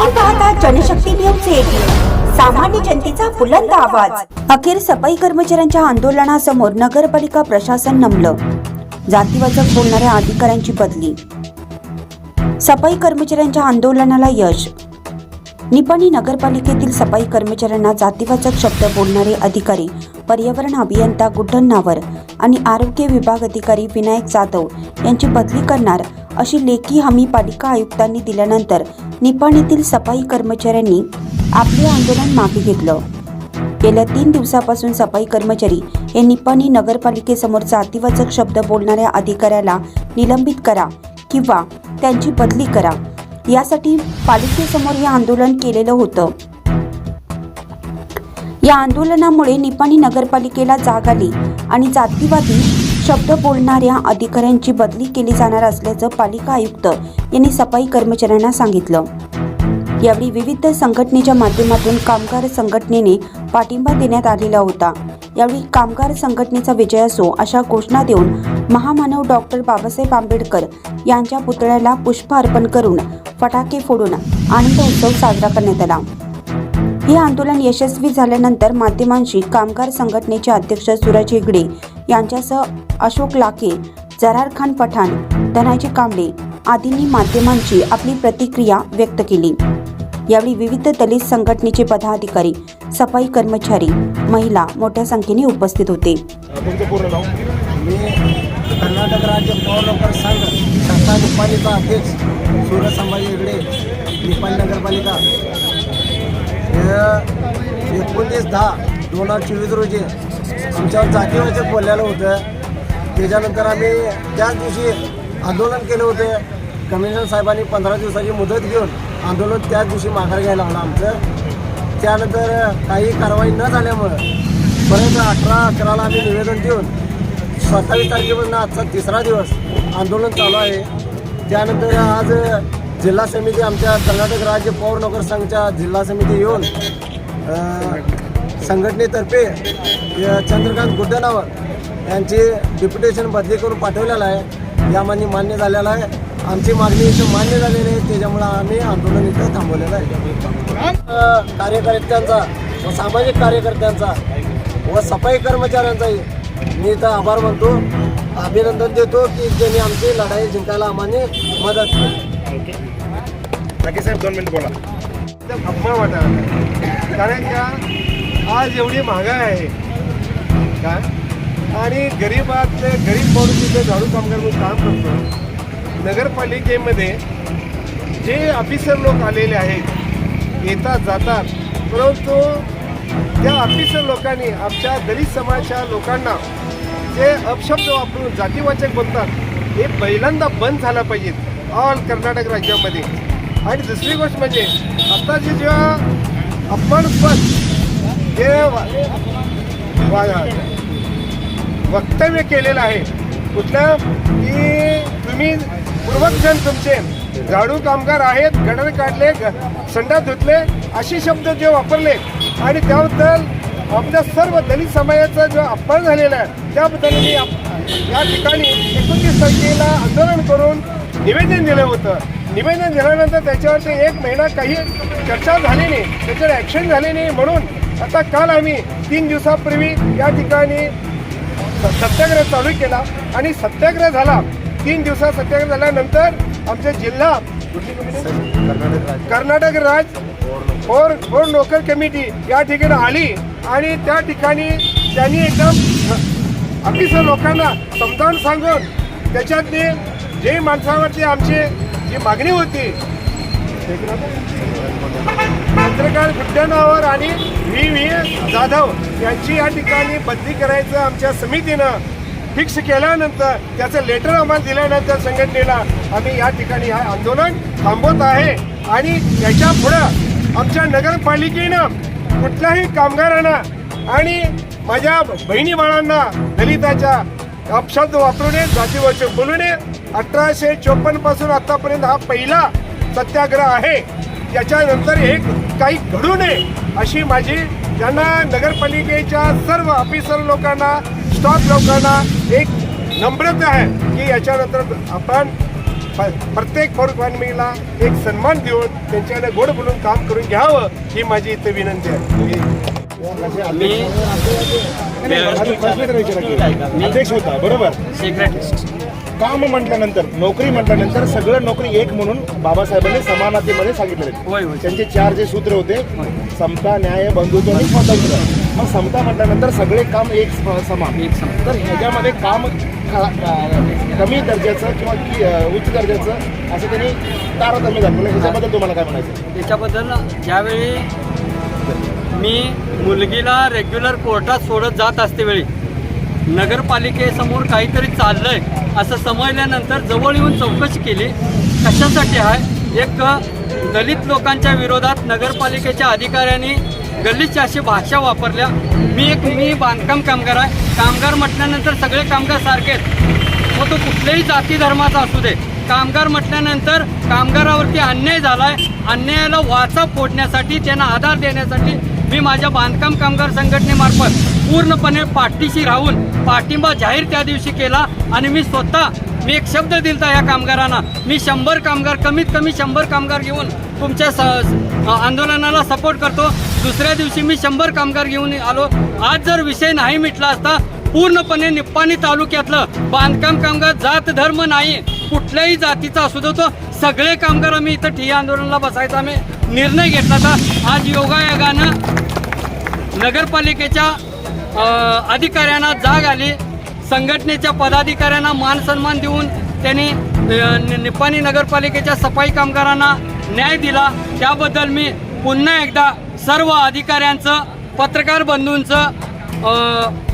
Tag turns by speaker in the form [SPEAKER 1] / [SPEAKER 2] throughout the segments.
[SPEAKER 1] आपण पाहता Janshakti news eighteen सामान्य जनतेचा बुलंद आवाज. अखेर सफाई कर्मचाऱ्यांच्या आंदोलनासमोर नगरपालिका प्रशासन नमलं. जातीवाचक बोलणाऱ्या अधिकाऱ्यांची बदली. सफाई कर्मचाऱ्यांच्या आंदोलनाला यश. निपाणी नगरपालिकेतील सफाई कर्मचाऱ्यांना जातीवाचक शब्द बोलणारे अधिकारी पर्यावरण अभियंता गुड्डन नावर आणि आरोग्य विभाग अधिकारी विनायक जाधव यांची बदली करणार अशी लेखी हमी पालिका आयुक्तांनी दिल्यानंतर निपाणीतील सफाई कर्मचाऱ्यांनी आपले आंदोलन मागे घेतलं. गेल्या तीन दिवसापासून सफाई कर्मचारी हे निपाणी नगरपालिकेसमोर जातीवाचक शब्द बोलणाऱ्या अधिकाऱ्याला निलंबित करा किंवा त्यांची बदली करा. यासाठी पालिकेसमोर हे आंदोलन केलेलं होतं. या आंदोलनामुळे निपाणी नगरपालिकेला जाग आली आणि जातीवादी शब्द बोलणाऱ्या अधिकाऱ्यांची बदली केली जाणार असल्याचं पालिका आयुक्त यांनी सफाई कर्मचाऱ्यांना सांगितलं. यावेळी विविध संघटनेच्या माध्यमातून कामगार संघटनेने पाठिंबा देण्यात आलेला होता. यावेळी कामगार संघटनेचा विजय असो अशा घोषणा देऊन महामानव डॉक्टर बाबासाहेब आंबेडकर यांच्या पुतळ्याला पुष्प अर्पण करून फटाके फोडून आनंद उत्सव साजरा करण्यात आला. हे आंदोलन यशस्वी झाल्यानंतर माध्यमांशी कामगार संघटनेचे अध्यक्ष सूरज हेगडे यांच्यासह अशोक लाके जरार खान पठाण धनाजी कांबळे आदींनी माध्यमांची आपली प्रतिक्रिया व्यक्त केली. यावेळी विविध दलित संघटनेचे पदाधिकारी सफाई कर्मचारी महिला मोठ्या संख्येने उपस्थित होते.
[SPEAKER 2] कर्नाटक राज्य पौरनौकर संघ संस्था निपालिका अध्यक्ष सूरज संभाजी हेगडे निपाणी नगरपालिका. एकोणतीस दहा दोन हजार चोवीस रोजी आमच्यावर जातीवाचक बोललेलं होतं. त्याच्यानंतर आम्ही त्याच दिवशी आंदोलन केलं होतं. कमिशनर साहेबांनी पंधरा दिवसाची मुदत घेऊन आंदोलन त्याच दिवशी माघार घ्यायला आलं आमचं. त्यानंतर काही कारवाई न झाल्यामुळं परत अठरा अकराला आम्ही निवेदन देऊन सत्तावीस तारखेपासून आजचा तिसरा दिवस आंदोलन चालू आहे. त्यानंतर आज जिल्हा समिती आमच्या कर्नाटक राज्य पौर नगर संघच्या जिल्हा समिती येऊन संघटनेतर्फे चंद्रकांत गुड्डनावर यांची डिप्युटेशन बदली करून पाठवलेलं आहे. यामध्ये मान्य झालेलं आहे. आमची मागणी इथं मान्य झालेली आहे. त्याच्यामुळं आम्ही आंदोलन इथं थांबवलेलं आहे. कार्यकर्त्यांचा व सामाजिक कार्यकर्त्यांचा व सफाई कर्मचाऱ्यांचाही मी इथं आभार मानतो. अभिनंदन देतो की त्यांनी आमची लढाई जिंकायला आम्हाला मदत केली.
[SPEAKER 3] नक्की साहेब दोन मिनिट बोला.
[SPEAKER 4] अपमान वाटायला. कारण का आज एवढी महागाई आहे. का? आणि गरीबातले गरीब माणूस तिथे झाडू कामगार म्हणून काम करतो. नगरपालिकेमध्ये जे ऑफिसर लोक आलेले आहेत येतात जातात परंतु त्या ऑफिसर लोकांनी आमच्या दलित समाजाच्या लोकांना जे अपशब्द वापरून जातीवाचक बोलतात हे पहिल्यांदा बंद झालं पाहिजेत ऑल कर्नाटक राज्यामध्ये. आणि दुसरी गोष्ट म्हणजे आताचे जेव्हा आपण पण जे वा- वा- वक्तव्य केलेलं आहे. कुठलं? की तुम्ही पूर्वजण तुमचे झाडू कामगार आहेत गडर काढले ग- संडास धुतले असे शब्द जे वापरले. आणि त्याबद्दल आपल्या सर्व दलित समाजाचा जो अपमान झालेला आहे त्याबद्दल मी या ठिकाणी एकोणतीस तारखेला आंदोलन करून निवेदन दिलं होतं. निवेदन दिल्यानंतर त्याच्यावरती एक महिना काही चर्चा झाली नाही त्याच्यावर ॲक्शन झाली नाही. म्हणून आता काल आम्ही तीन दिवसापूर्वी या ठिकाणी सत्याग्रह चालू केला आणि सत्याग्रह झाला. तीन दिवसात सत्याग्रह झाल्यानंतर आमचे जिल्हा कर्नाटक राज फोर फोर लोकल कमिटी या ठिकाणी आली आणि त्या ठिकाणी त्यांनी एकदम अतिशय लोकांना समजावून सांगून त्याच्यातली जे माणसावरती आमची जी मागणी होती पत्रकार गुड्डनावर आणि व्ही व्ही जाधव यांची या ठिकाणी बदली करायचं आमच्या समितीनं फिक्स केल्यानंतर त्याचं लेटर आम्हाला दिल्यानंतर संघटनेला आम्ही या ठिकाणी हा आंदोलन थांबवत आहे. आणि याच्या पुढं आमच्या नगरपालिकेनं कुठल्याही कामगारांना आणि माझ्या बहिणी बाळांना दलिताच्या अपशब्द वापरू नये जातीवरचे बोलू नये अठराशे चोपन्नपासून आतापर्यंत हा पहिला सत्याग्रह आहे. याच्यानंतर हे काही घडू नये अशी माझी त्यांना नगरपालिकेच्या सर्व ऑफिसर लोकांना स्टाफ लोकांना एक नम्रता आहे की याच्यानंतर आपण प्रत्येक पौर फॅमिलीला एक सन्मान देऊन त्यांच्याकडे गोड बोलून काम करून घ्यावं ही माझी इथे विनंती आहे
[SPEAKER 3] अध्यक्ष होता बरोबर काम म्हटल्यानंतर नोकरी म्हटल्यानंतर सगळं नोकरी एक म्हणून बाबासाहेबांनी समानतेमध्ये सांगितलेले त्यांचे चार जे सूत्र होते समता न्याय बंधुत्व आणि स्वातंत्र्य मग समता म्हटल्यानंतर सगळे काम एक समान. तर ह्याच्यामध्ये काम कमी दर्जाचं किंवा की- उच्च दर्जाचं असं त्यांनी तारतम्य दाखवलं. ह्याच्याबद्दल तुम्हाला काय म्हणायचं?
[SPEAKER 5] त्याच्याबद्दल ज्यावेळी मी मुलगीला रेग्युलर कोर्टात सोडत जात असते वेळी नगरपालिकेसमोर काहीतरी चाललंय असं समजल्यानंतर जवळ येऊन चौकशी केली. कशासाठी आहे? एक दलित लोकांच्या विरोधात नगरपालिकेच्या अधिकाऱ्यांनी गल्लीची अशी भाषा वापरल्या. मी एक मी बांधकाम कामगार आहे. कामगार म्हटल्यानंतर सगळे कामगार सारखे आहेत. मग तो कुठल्याही जाती धर्माचा असू दे. कामगार म्हटल्यानंतर कामगारावरती अन्याय झाला आहे अन्यायाला वाचा फोडण्यासाठी त्यांना आधार देण्यासाठी मी माझ्या बांधकाम कामगार संघटनेमार्फत पूर्णपणे पाठीशी राहून पाठिंबा जाहीर त्या दिवशी केला आणि मी स्वतः मी एक शब्द दिलता या कामगारांना मी शंभर कामगार कमीत कमी शंभर कामगार घेऊन तुमच्या स आंदोलनाला सपोर्ट करतो. दुसऱ्या दिवशी मी शंभर कामगार घेऊन आलो. आज जर विषय नाही मिटला असता पूर्णपणे निप्पाणी तालुक्यातलं बांधकाम कामगार जात धर्म नाही कुठल्याही जातीचा असू दे तो सगळे कामगार आम्ही इथं ठिय्या आंदोलनाला बसायचा. आम्ही निर्णय घेतला होता. आज योगायोगानं नगरपालिकेच्या अधिकाऱ्यांना जाग आली. संघटनेच्या पदाधिकाऱ्यांना मान सन्मान देऊन त्यांनी निपाणी नि- नगरपालिकेच्या सफाई कामगारांना न्याय दिला. त्याबद्दल मी पुन्हा एकदा सर्व अधिकाऱ्यांचं पत्रकार बंधूंचं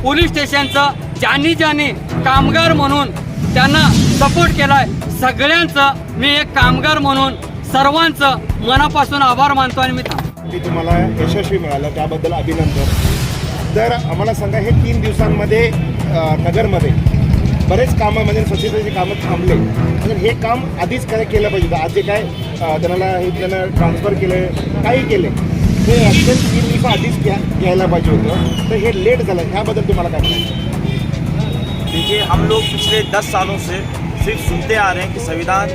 [SPEAKER 5] पोलीस स्टेशनचं ज्यांनी ज्यांनी कामगार म्हणून त्यांना सपोर्ट केलाय. सगळ्यांचं मी एक कामगार म्हणून सर्वांचं मनापासून आभार मानतो आणि मी
[SPEAKER 3] तुम्हाला यशस्वी मिळालं. त्याबद्दल अभिनंदन. तर आम्हाला सांगा, हे तीन दिवसांमध्ये नगरमध्ये बरेच कामं, म्हणजे स्वच्छतेची कामं थांबले. तर हे काम आधीच काय केलं पाहिजे आज जे काय त्यांना हे त्यांना ट्रान्सफर केलं, काही केले, हे ॲक्शन तीन दिवस आधीच घ्या, घ्यायला पाहिजे होतं. तर हे लेट झालं. ह्याबद्दल तुम्हाला काय
[SPEAKER 6] देखिए, हम लोग पिछले दस सालों से सिर्फ़ सुनते आ रहे हैं कि संविधान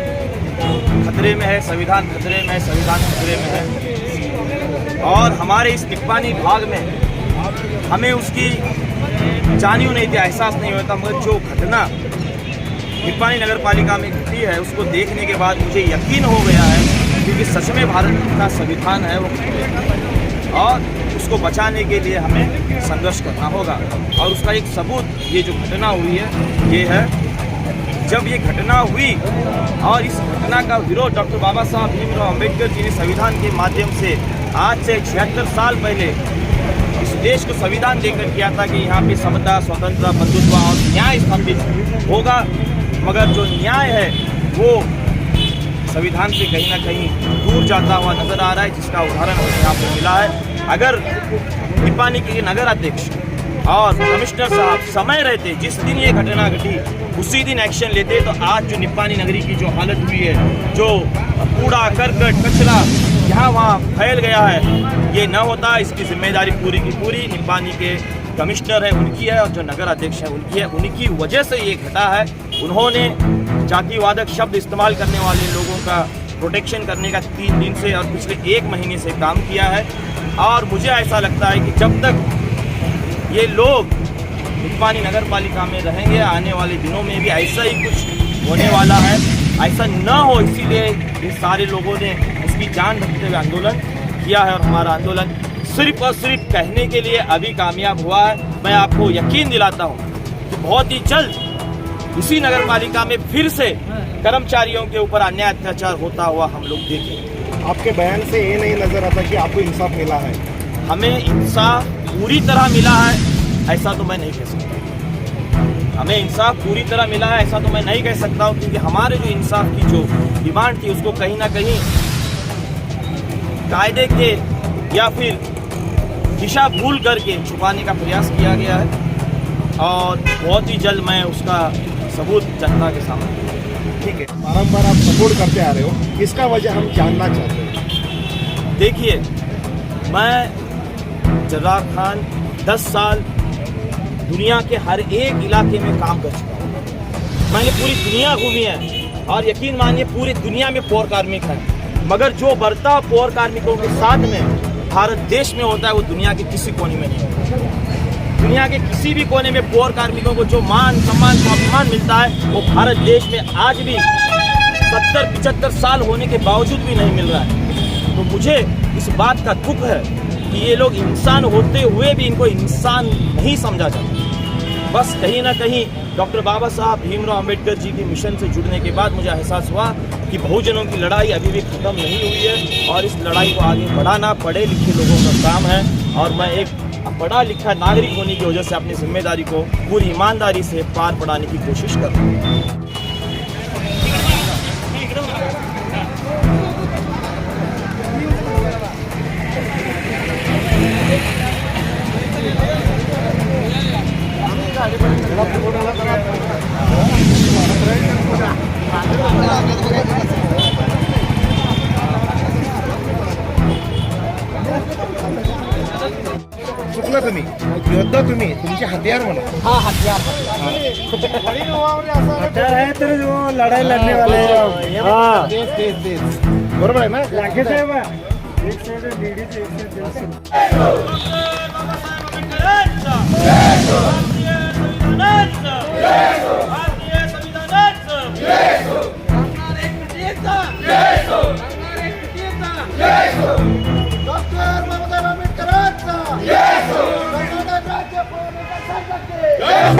[SPEAKER 6] खतरे में है, संविधान खतरे में है, संविधान खतरे में है। और हमारे इस निप्पानी भाग में हमें उसकी जानी नहीं थी एहसास नहीं होता, मगर जो घटना निप्पानी नगर पालिका में घटी है, उसको देखने के बाद मुझे यकीन हो गया है क्योंकि सच में भारत का संविधान है वो। और उसको बचाने के लिए हमें संघर्ष करना होगा और उसका एक सबूत, ये जो घटना हुई है, ये है, जब ये घटना हुई और इस घटना का विरोध डॉक्टर बाबा साहब भीमराव अंबेडकर जी ने संविधान के माध्यम से आज से छिहत्तर साल पहले इस देश को संविधान देकर किया था कि यहाँ पे समता, स्वतंत्रता, बंधुत्व और न्याय स्थापित होगा। मगर जो न्याय है, वो संविधान से कहीं ना कहीं दूर जाता हुआ नज़र आ रहा है, जिसका उदाहरण हमें यहाँ पर मिला है। अगर निपानी के नगर अध्यक्ष और कमिश्नर साहब समय रहते, जिस दिन ये घटना घटी, उसी दिन एक्शन लेते तो आज जो निपानी नगरी की जो हालत हुई है, जो कूड़ा, करकट, कचरा यहाँ वहाँ फैल गया है। ये न होता, इसकी ज़िम्मेदारी पूरी की पूरी। निपानी के कमिश्नर है, उनकी है, और जो नगर अध्यक्ष है, उनकी है। उनकी वजह से ये घटा है। उन्होंने जातिवादक शब्द इस्तेमाल करने वाले लोगों का प्रोटेक्शन करने का तीन दिन से और पिछले एक महीने से काम किया है। और मुझे ऐसा लगता है कि जब तक ये लोग निपानी नगर पालिका में रहेंगे, आने वाले दिनों में भी ऐसा ही कुछ होने वाला है। ऐसा न हो, इसीलिए ये सारे लोगों ने उसकी जान रखते हुए आंदोलन किया है और हमारा आंदोलन सिर्फ़ और सिर्फ़ कहने के लिए अभी कामयाब हुआ है। मैं आपको यकीन दिलाता हूँ कि बहुत ही जल्द इसी नगर पालिका में फिर से कर्मचारियों के ऊपर अन्याय अत्याचार होता हुआ हम लोग देखेंगे
[SPEAKER 3] आपके बयान से ये नहीं नज़र आता कि आपको इंसाफ मिला है।
[SPEAKER 6] हमें इंसाफ पूरी तरह मिला है ऐसा तो मैं नहीं कह सकता। हमें इंसाफ पूरी तरह मिला है ऐसा तो मैं नहीं कह सकता हूँ क्योंकि हमारे जो इंसाफ की जो डिमांड थी उसको कहीं ना कहीं कायदे के या फिर दिशा भूल करके छुपाने का प्रयास किया गया है और बहुत ही जल्द मैं उसका सबूत जनता के सामने
[SPEAKER 3] ठीक है बारम्बार आप सपोर्ट करते आ रहे हो। इसका वजह हम जानना चाहते हैं?
[SPEAKER 6] देखिए मैं जर्रार खान 10 साल दुनिया के हर एक इलाके में काम कर चुका हूँ। मैंने पूरी दुनिया घूमी है और यकीन मानिए पूरी दुनिया में पौर कार्मिक हैं। मगर जो बर्ताव पौर कार्मिकों के साथ में भारत देश में होता है, वो दुनिया के किसी कोने में नहीं दुनिया के किसी भी कोने में पौर कार्मिकों को जो मान, सम्मान स्वाभिमान मिलता है, वो भारत देश में आज भी सत्तर, पिचहत्तर साल होने के बावजूद भी नहीं मिल रहा है। तो मुझे इस बात का दुख है कि ये लोग इंसान होते हुए भी इनको इंसान नहीं समझा जाता। बस कहीं ना कहीं डॉक्टर बाबा साहब, भीमराव अंबेडकर जी के मिशन से जुड़ने के बाद मुझे एहसास हुआ कि बहुजनों की लड़ाई अभी भी ख़त्म नहीं हुई है और इस लड़ाई को आगे बढ़ाना पढ़े लिखे लोगों का काम है और मैं एक पढ़ा लिखा नागरिक होने की वजह से अपनी ज़िम्मेदारी को पूरी ईमानदारी से पार पड़ाने की कोशिश कर रहा हूँ।
[SPEAKER 3] चुकलं तुम्ही. योद्धा तुम्ही. तुमचे हत्यार म्हणा.
[SPEAKER 2] हा हथियार
[SPEAKER 4] लड़ाई लड़ने वाले. हाँ
[SPEAKER 3] तेच तेच तेच बरोबर आहे ना?
[SPEAKER 4] लाखे साहेब एक साइड लेडीज एक साइड